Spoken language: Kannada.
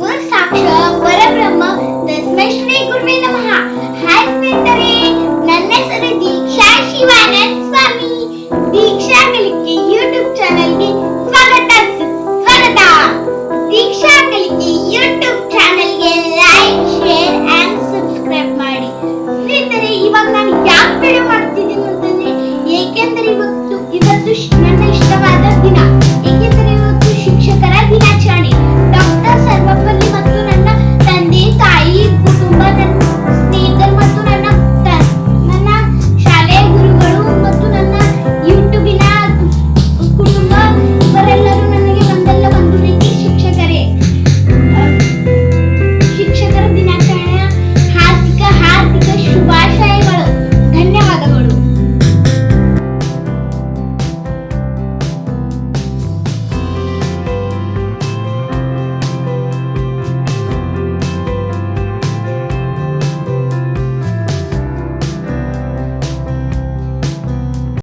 ಗುರು ಸಾಕ್ಷಾತ್ ಪರಬ್ರಹ್ಮ ತಸ್ಮೈ ಶ್ರೀ ಗುರುವೇ ನಮಃ. ಹಾಯ್ ಸ್ನೇಹಿತರೆ ನನ್ನ ಹೆಸರು ದೀಕ್ಷಾ ಶಿವಾನಂದ ಸ್ವಾಮಿ. ದೀಕ್ಷಾ ಕಲಿಕೆ ಯೂಟ್ಯೂಬ್ ಚಾನೆಲ್ಗೆ ಸ್ವಾಗತ ಸ್ವಾಗತ ದೀಕ್ಷಾ ಕಲಿಕೆ ಯೂಟ್ಯೂಬ್ ಚಾನೆಲ್ಗೆ ಲೈಕ್ ಶೇರ್ ಅಂಡ್ ಸಬ್ಸ್ಕ್ರೈಬ್ ಮಾಡಿ. ಸ್ನೇಹಿತರೆ, ಇವಾಗ ನಾನು ಯಾಕೆ ವಿಡಿಯೋ ಮಾಡ್ತಿದ್ದೀನಿ ಅಂತಂದ್ರೆ ಏಕೆಂದರೆ ಇವತ್ತು ಇವತ್ತು ನನ್ನ ಇಷ್ಟವಾದ